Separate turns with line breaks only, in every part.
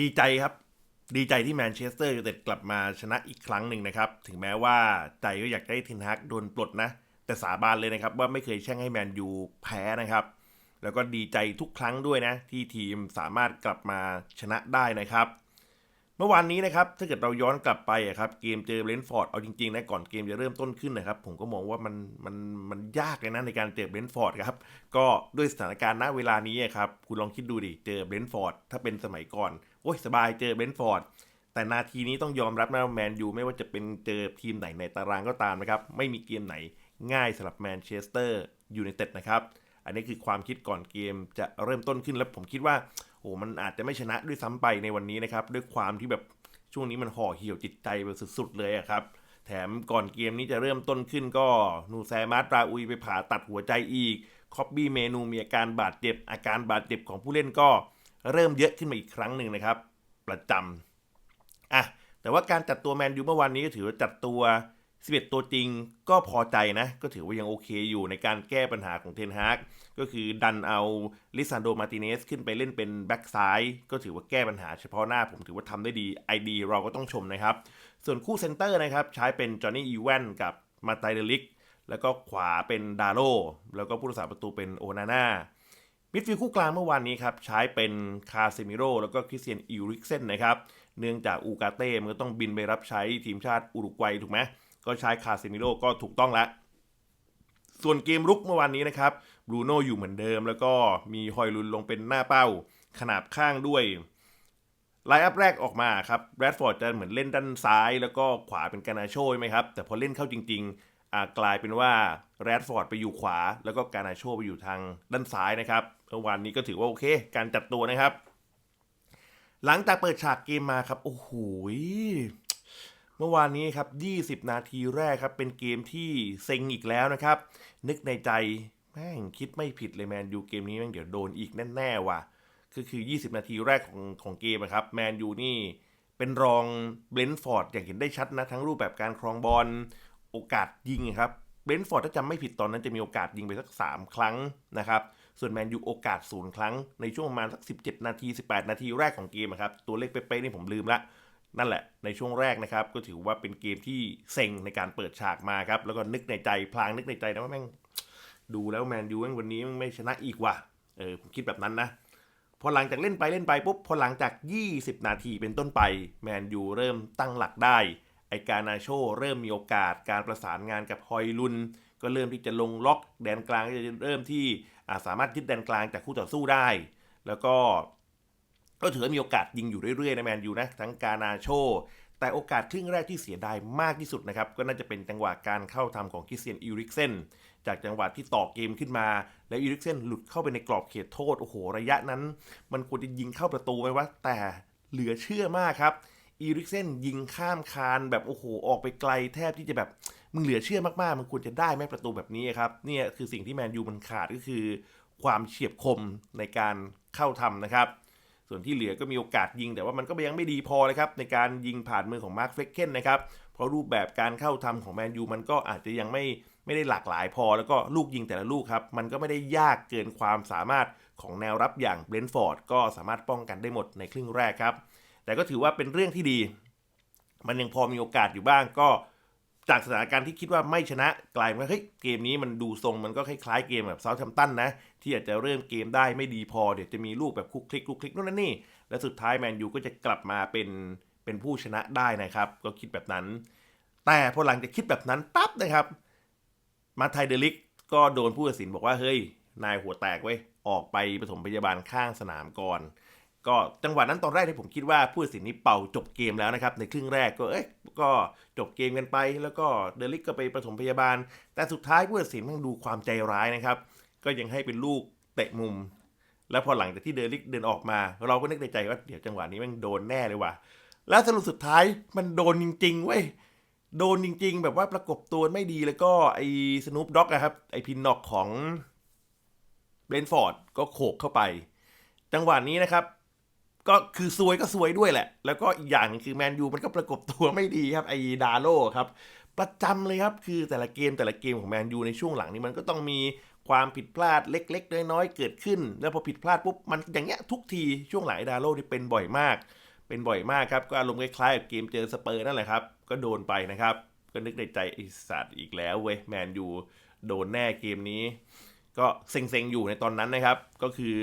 ดีใจครับ ดีใจที่แมนเชสเตอร์ยูไนเต็ดกลับมาชนะอีกครั้งหนึ่งนะครับ ถึงแม้ว่าใจก็อยากได้ทินฮักโดนปลดนะ แต่สาบานเลยนะครับ ว่าไม่เคยแช่งให้แมนยูแพ้นะครับ แล้วก็ดีใจทุกครั้งด้วยนะ ที่ทีมสามารถกลับมาชนะได้นะครับ เมื่อวานนี้นะครับถ้าเกิดเราย้อนกลับไปครับเกมเจอเบรนท์ฟอร์ดเอาจริงๆนะก่อนเกมจะเริ่มต้นขึ้นนะครับผมก็มองว่ามันมันมันยากเลยนะในการเจอเบรนท์ฟอร์ดครับก็ด้วยสถานการณ์ณเวลานี้ครับคุณลองคิดดูดิเจอเบรนท์ฟอร์ดถ้าเป็นสมัยก่อนโอ้ยสบายเจอเบรนท์ฟอร์ดแต่นาทีนี้ต้องยอมรับนะแมนยูไม่ว่าจะเป็นเจอทีมไหนในตารางก็ตามนะครับไม่มีเกมไหนง่ายสำหรับแมนเชสเตอร์ยูไนเต็ดนะครับอันนี้คือความคิดก่อนเกมจะเริ่มต้นขึ้นแล้วผมคิดว่า โอ้มันอาจจะไม่ชนะด้วยซ้ำไปในวันนี้นะครับ ด้วยความที่แบบช่วงนี้มันห่อเหี่ยวจิตใจแบบสุดๆเลยครับ แถมก่อนเกมนี้จะเริ่มต้นขึ้นก็นูแซมาตราอุยไปผ่าตัดหัวใจอีกคอบบี้เมนูมีอาการบาดเจ็บ อาการบาดเจ็บของผู้เล่นก็เริ่มเยอะขึ้นมาอีกครั้งหนึ่งนะครับ ประจำอะแต่ว่าการจัดตัวแมนยูเมื่อวานนี้ก็ถือว่าจัดตัว 11 ตัวจริงก็พอใจนะ ก็ถือว่ายังโอเคอยู่ในการแก้ปัญหาของเทนฮากก็คือดันเอาลิซานโดมาติเนสขึ้นไปเล่นเป็นแบ็กซ้ายก็ถือว่าแก้ปัญหาเฉพาะหน้าผมถือว่าทำได้ดีไอดีเราก็ต้องชมนะครับ ส่วนคู่เซนเตอร์นะครับ ใช้เป็นจอห์นนี่อีแวนกับมาไตเดลิก แล้วก็ขวาเป็นดาโลแล้วก็ผู้รักษาประตูเป็นโอนาน่ามิดฟิลด์คู่กลางเมื่อวานนี้ครับ ใช้เป็นคาเซมิโรแล้วก็คริสเตียนอิริกเซนนะครับ เนื่องจากอูกาเต้มันก็ต้องบินไปรับใช้ทีมชาติอุรุกวัยถูกไหม ก็ใช้คาเซมิโร่ก็ถูกต้องแล้วส่วนเกมรุกเมื่อวานนี้นะครับบรูโน่อยู่เหมือนเดิม แล้วก็มีฮอยลุนลงเป็นหน้าเป้า ขนาบข้างด้วยไลน์อัพแรกออกมาครับแรดฟอร์ดจะเหมือนเล่นด้านซ้าย แล้วก็ขวาเป็นกานาโชใช่ไหมครับ แต่พอเล่นเข้าจริงๆกลายเป็นว่าแรดฟอร์ดไปอยู่ขวา แล้วก็กานาโชไปอยู่ทางด้านซ้ายนะครับเมื่อวานนี้ก็ถือว่าโอเค การจัดตัวนะครับ หลังจากเปิดฉากเกมมาครับ โอ้โห เมื่อวานนี้ครับ 20 นาทีแรกครับ เป็นเกมที่เซ็งอีกแล้วนะครับ นึกในใจแม่งคิดไม่ผิดเลยแมนยูเกมนี้แม่งเดี๋ยวโดนอีกแน่ๆว่ะก็คือ 20 นาทีแรกของของเกมครับแมนยูนี่เป็นรองเบรนท์ฟอร์ดอย่างเห็นได้ชัดนะ ทั้งรูปแบบการครองบอลโอกาสยิงครับเบรนท์ฟอร์ดถ้าจำไม่ผิดตอนนั้นจะมีโอกาสยิงไปสัก 3 ครั้งนะครับ ส่วนแมนยูโอกาสศูนย์ครั้งในช่วงประมาณสัก 17 นาที 18 นาทีแรกของเกมครับ ตัวเลขเป๊ะๆนี่ผมลืมละ นั่นแหละในช่วงแรกนะครับ ก็ถือว่าเป็นเกมที่เซ็งในการเปิดฉากมาครับ แล้วก็นึกในใจพลางนึกในใจนะว่าแม่งดูแล้วแมนยูแม่งวันนี้แม่งไม่ชนะอีกว่ะเออผมคิดแบบนั้นนะพอหลังจากเล่นไปเล่นไปปุ๊บพอหลังจาก 20 นาทีเป็นต้นไปแมนยูเริ่มตั้งหลักได้ ไอการนาโชเริ่มมีโอกาสการประสานงานกับฮอยลุน ก็เริ่มที่จะลงล็อกแดนกลางก็จะเริ่มที่าสามารถยึดแดนกลางจากคู่ต่อสู้ได้ แล้วก็ ก็ถือมีโอกาสยิงอยู่เรื่อยๆนะแมนยูนะทั้งกานาโช แต่โอกาสครึ่งแรกที่เสียดายมากที่สุดนะครับ ก็น่าจะเป็นจังหวะการเข้าทำของคริสเตียนอิริกเซนจากจังหวะที่ต่อเกมขึ้นมา แล้วอิริกเซนหลุดเข้าไปในกรอบเขตโทษ โอ้โห ระยะนั้น มันควรจะยิงเข้าประตูไหมวะแต่เหลือเชื่อมากครับอีริกเซนยิงข้ามคานแบบโอ้โหออกไปไกลแทบที่จะแบบมึงเหลือเชื่อมากๆ มันควรจะได้ไหมประตูแบบนี้ครับเนี่ยคือสิ่งที่แมนยูมันขาดก็คือ ความเฉียบคมในการเข้าทำนะครับ ส่วนที่เหลือก็มีโอกาสยิง แต่ว่ามันก็ยังไม่ดีพอเลยครับในการยิงผ่านมือของมาร์คเฟลเคนนะครับเพราะรูปแบบการเข้าทำของแมนยูมันก็อาจจะยังไม่ไม่ได้หลากหลายพอ แล้วก็ลูกยิงแต่ละลูกครับมันก็ไม่ได้ยากเกินความสามารถของแนวรับอย่างเบรนท์ฟอร์ดก็สามารถป้องกันได้หมดในครึ่งแรกครับแต่ก็ถือว่าเป็นเรื่องที่ดี มันยังพอมีโอกาสอยู่บ้างก็ จากสถานการณ์ที่คิดว่าไม่ชนะกลายเป็นว่าเฮ้ยเกมนี้มันดูทรงมันก็คล้ายๆเกมแบบเซาท์แฮมป์ตันนะ ที่อาจจะเริ่มเกมได้ไม่ดีพอเดี๋ยวจะมีลูกแบบคลุกคลิกคลุกคลิกนู่นนั่นนี่ และสุดท้ายแมนยูก็จะกลับมาเป็นเป็นผู้ชนะได้นะครับ ก็คิดแบบนั้น แต่พอหลังจากคิดแบบนั้นปั๊บนะครับ มาไทยเดลิกก็โดนผู้ตัดสินบอกว่าเฮ้ยนายหัวแตกเว้ยออกไปปฐมพยาบาลข้างสนามก่อน ก็จังหวะนั้นตอนแรกที่ผมคิดว่าผู้ตัดสินนี้เป่าจบเกมแล้วนะครับ ในครึ่งแรกก็เอ้ยก็จบเกมกันไป แล้วก็เดลิกก็ไปปฐมพยาบาล แต่สุดท้ายผู้ตัดสินมันดูความใจร้ายนะครับ ก็ยังให้เป็นลูกเตะมุม แล้วพอหลังจากที่เดลิกเดินออกมา เราก็นึกในใจว่าเดี๋ยวจังหวะนี้มันโดนแน่เลยว่ะแล้วสรุปสุดท้ายมันโดนจริงๆเว้ยโดนจริง ๆ แบบว่าประกบตัวไม่ดีแล้วก็ไอ้สนุปด็อกนะครับไอ้พินน็อกของเบรนท์ฟอร์ดก็โขกเข้าไป จังหวะนี้นะครับ ก็คือซวยก็ซวยด้วยแหละ แล้วก็อีกอย่างนึงคือแมนยูมันก็ประกบตัวไม่ดีครับไอ้ดาโลครับ ประจำเลยครับ คือแต่ละเกมแต่ละเกมของแมนยูในช่วงหลังนี้มันก็ต้องมีความผิดพลาดเล็ก ๆ น้อยๆเกิดขึ้น แล้วพอผิดพลาดปุ๊บมันอย่างเงี้ยทุกทีช่วงหลังไอ้ดาโลนี่เป็นบ่อยมาก เป็นบ่อยมากครับ ก็อารมณ์คล้ายๆกับเกมเจอสเปอร์นั่นแหละครับ ก็โดนไปนะครับ ก็นึกในใจไอ้สัตว์อีกแล้วเว้ยแมนยูโดนแน่เกมนี้ ก็เซ็งๆอยู่ในตอนนั้นนะครับ ก็คือ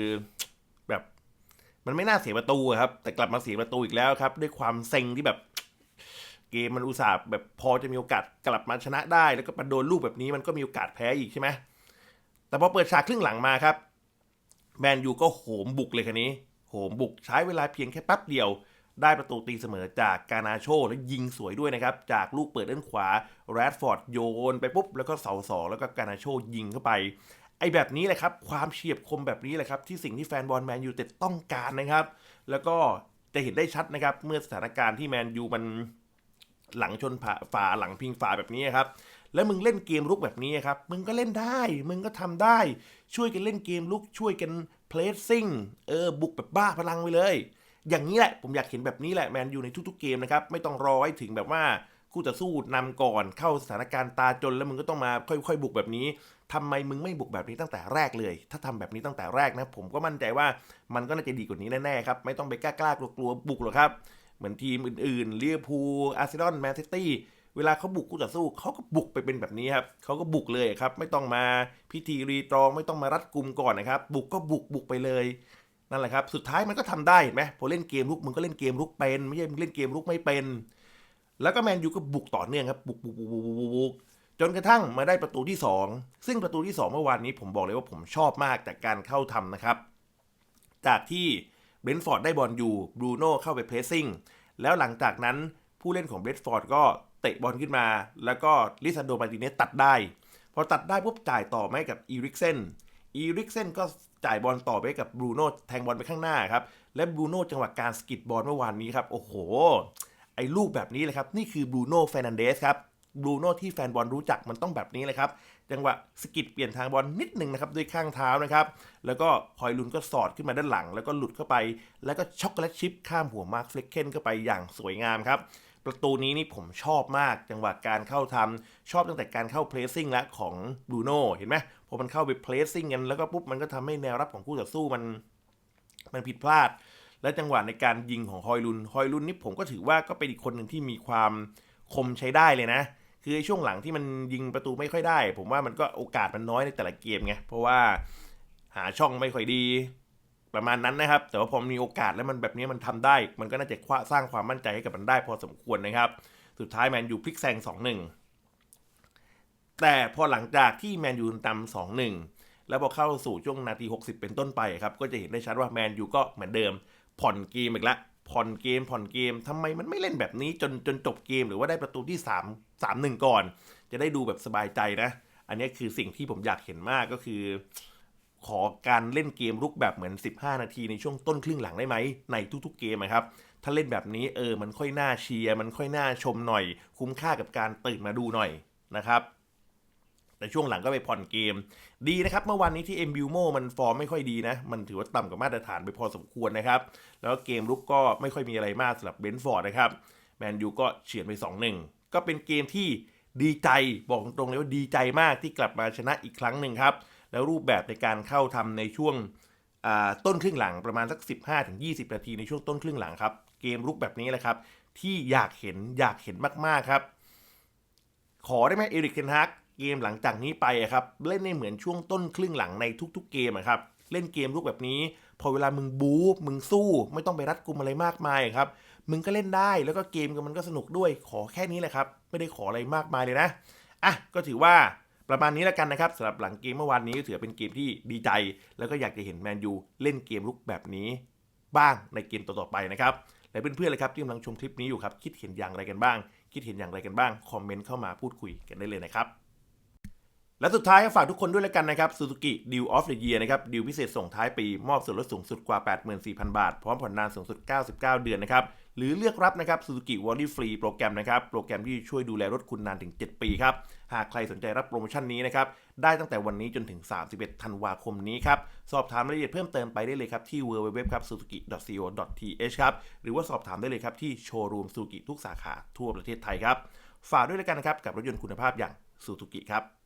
มันไม่น่าเสียประตูครับ แต่กลับมาเสียประตูอีกแล้วครับ ด้วยความเซ็งที่แบบ เกมมันอุตส่าห์แบบพอจะมีโอกาสกลับมาชนะได้ แล้วก็มาโดนลูกแบบนี้มันก็มีโอกาสแพ้อีกใช่ไหมแต่พอเปิดฉากครึ่งหลังมาครับแมนยูก็โหมบุกเลยคันนี้โหมบุกใช้เวลาเพียงแค่แป๊บเดียว ได้ประตูตีเสมอจากกานาโชและยิงสวยด้วยนะครับ จากลูกเปิดด้านขวาแรดฟอร์ดโยนไปปุ๊บ แล้วก็เสาสองแล้วก็กานาโชยิงเข้าไป ไอ้แบบนี้แหละครับ ความเฉียบคมแบบนี้แหละครับ ที่สิ่งที่แฟนบอลแมนยูเต็ดต้องการนะครับ แล้วก็จะเห็นได้ชัดนะครับ เมื่อสถานการณ์ที่แมนยูมันหลังชนฝาฝาหลังพิงฝาแบบนี้ครับ แล้วมึงเล่นเกมลุกแบบนี้ครับ มึงก็เล่นได้ มึงก็ทำได้ ช่วยกันเล่นเกมลุก ช่วยกันเพลสซิ่ง เออ บุกแบบบ้าพลังไปเลย อย่างนี้แหละ ผมอยากเห็นแบบนี้แหละแมนยูในทุกๆเกมนะครับ ไม่ต้องรอให้ถึงแบบว่า คู่ต่อสู้นำก่อนเข้าสถานการณ์ตาจนแล้วมึงก็ต้องมาค่อย ๆ บุกแบบนี้ทำไมมึงไม่บุกแบบนี้ตั้งแต่แรกเลย ถ้าทำแบบนี้ตั้งแต่แรกนะ ผมก็มั่นใจว่ามันก็น่าจะดีกว่านี้แน่ๆครับ ไม่ต้องไปกล้ากลัวๆบุกหรอกครับ เหมือนทีมอื่นๆเวอร์พูอาร์เซนอลแมนซิตี้เวลาเขาบุกคู่ต่อสู้เขาก็บุกไปเป็นแบบนี้ครับเขาก็บุกเลยครับ ไม่ต้องมาพิธีรีตรองไม่ต้องมารัดกุมก่อนนะครับ บุกก็บุกบุกไปเลยนั่นแหละครับ สุดท้ายมันก็ทำได้เห็นไหมพอเล่นเกมลุกมึงก็เล่นเกมลุกเป็น ไม่ใช่มึงเล่นเกมลุกไม่เป็น แล้วก็แมนยูก็บุกต่อเนื่องครับบุกบุกบุกบุกบุกบุกจนกระทั่งมาได้ประตูที่ 2 ซึ่งประตูที่ 2 เมื่อวานนี้ผมบอกเลยว่าผมชอบมากจากการเข้าทำนะครับ จากที่เบรนท์ฟอร์ดได้บอลอยู่บรูโน่เข้าไปเพรสซิ่งแล้วหลังจากนั้นผู้เล่นของเบรนท์ฟอร์ดก็เตะบอลขึ้นมา แล้วก็ลิซันโดมาติเนสตัดได้ พอตัดได้ปุ๊บจ่ายต่อไม่กับอีริกเซนอีริกเซนก็จ่ายบอลต่อไปกับบรูโน่แทงบอลไปข้างหน้าครับและบรูโน่จังหวะการสกิดบอลเมื่อวานนี้ครับโอ้โห ไอ้ลูกแบบนี้เลยครับ นี่คือบรูโน่เฟรนันเดสครับบรูโน่ที่แฟนบอลรู้จักมันต้องแบบนี้เลยครับจังหวะสกิดเปลี่ยนทางบอลนิดหนึ่งนะครับด้วยข้างเท้านะครับ แล้วก็คอยลุนก็สอดขึ้นมาด้านหลัง แล้วก็หลุดเข้าไป แล้วก็ช็อกโกแลตชิพข้ามหัวมาร์คเฟลเคนเข้าไปอย่างสวยงามครับประตูนี้นี่ผมชอบมากจังหวะการเข้าทำชอบตั้งแต่การเข้าเพลสซิ่งและของบรูโน่เห็นไหมพอมันเข้าไปเพลสซิ่งกันแล้วก็ปุ๊บมันก็ทำให้แนวรับของคู่ต่อสู้มันมันผิดพลาด และจังหวะในการยิงของฮอยลุนฮอยลุนนี่ผมก็ถือว่าก็เป็นอีกคนหนึ่งที่มีความคมใช้ได้เลยนะ คือช่วงหลังที่มันยิงประตูไม่ค่อยได้ ผมว่ามันก็โอกาสมันน้อยในแต่ละเกมไงเพราะว่าหาช่องไม่ค่อยดีประมาณนั้นนะครับ แต่ว่าพอมีโอกาสแล้วมันแบบนี้มันทำได้ มันก็น่าจะคว้าสร้างความมั่นใจให้กับมันได้พอสมควรนะครับ สุดท้ายแมนยูพลิกแซง2-1 แต่พอหลังจากที่แมนยูนำ2-1 แล้วพอเข้าสู่ช่วงนาที 60 เป็นต้นไปครับ ก็จะเห็นได้ชัดว่าแมนยูก็เหมือนเดิม ผ่อนเกมอีกละผ่อนเกมผ่อนเกมทำไมมันไม่เล่นแบบนี้จนจนจบเกมหรือว่าได้ประตูที่ 3 3 1 ก่อน จะได้ดูแบบสบายใจนะ อันนี้คือสิ่งที่ผมอยากเห็นมากก็คือ ขอการเล่นเกมลุกแบบเหมือน 15 นาทีในช่วงต้นครึ่งหลังได้ไหม ในทุกๆเกมนะครับ ถ้าเล่นแบบนี้เออมันค่อยน่าเชียร์มันค่อยน่าชมหน่อย คุ้มค่ากับการตื่นมาดูหน่อยนะครับ แต่ช่วงหลังก็ไปผ่อนเกม ดีนะครับ เมื่อวานนี้ที่เอ็มบิวโมมันฟอร์มไม่ค่อยดีนะ มันถือว่าต่ำกว่ามาตรฐานไปพอสมควรนะครับ แล้วเกมลุกก็ไม่ค่อยมีอะไรมากสำหรับเบนฟอร์ดนะครับแมนยูก็เฉือนไป 2-1 ก็เป็นเกมที่ดีใจบอกตรงๆเลยว่าดีใจมากที่กลับมาชนะอีกครั้งหนึ่งครับ แล้วรูปแบบในการเข้าทำในช่วงต้นครึ่งหลังประมาณสัก 15-20 นาทีในช่วงต้นครึ่งหลังครับ เกมลุกแบบนี้แหละครับ ที่อยากเห็นอยากเห็นมากๆครับ ขอได้ไหมเอริกเทนฮาก เกมหลังจากนี้ไปครับเล่นในเหมือนช่วงต้นครึ่งหลังในทุก ๆ เกมครับเล่นเกมลุกแบบนี้ พอเวลามึงบู๊มึงสู้ ไม่ต้องไปรัดกุมอะไรมากมายครับมึงก็เล่นได้แล้วก็เกมกมันก็สนุกด้วยขอแค่นี้แหละครับ ไม่ได้ขออะไรมากมายเลยนะอะก็ถือว่าประมาณนี้แล้วกันนะครับสำหรับหลังเกมเมื่อวานนี้ก็ถือเป็นเกมที่ดีใจ แล้วก็อยากจะเห็นแมนยูเล่นเกมลุกแบบนี้บ้างในเกมต่อๆไปนะครับและเพื่อนๆเลยครับที่กำลังชมคลิปนี้อยู่ครับคิดเห็นอย่างไรกันบ้าง คิดเห็นอย่างไรกันบ้างคอมเมนต์เข้ามาพูดคุยกันได้เลยนะครับ และสุดท้ายก็ฝากทุกคนด้วยแล้วกันนะครับ Suzuki Deal of the Year นะครับดีลพิเศษส่งท้ายปี มอบส่วนลดสูงสุดกว่า 84,000 บาท พร้อมผ่อนนานสูงสุด 99 เดือนนะครับ หรือเลือกรับนะครับ Suzuki w a r r y Free โปรแกรมนะครับ โปรแกรมที่ช่วยดูแลรถคุณนานถึง 7 ปีครับ หากใครสนใจรับโปรโมชั่นนี้นะครับ ได้ตั้งแต่วันนี้จนถึง 31 ธันวาคมนี้ครับ สอบถามรายละเอียดเพิ่มเติมไปได้เลยครับที่ www ครับ suzuki.co.th ครับ หรือว่าสอบถามได้เลยครับที่โชว์รูม Suzuki ทุกสาขาทั่วประเทศไทยครับ ฝากด้วยแล้วกันนะครับกับรถยนต์คุณภาพอย่าง Suzuki ครับ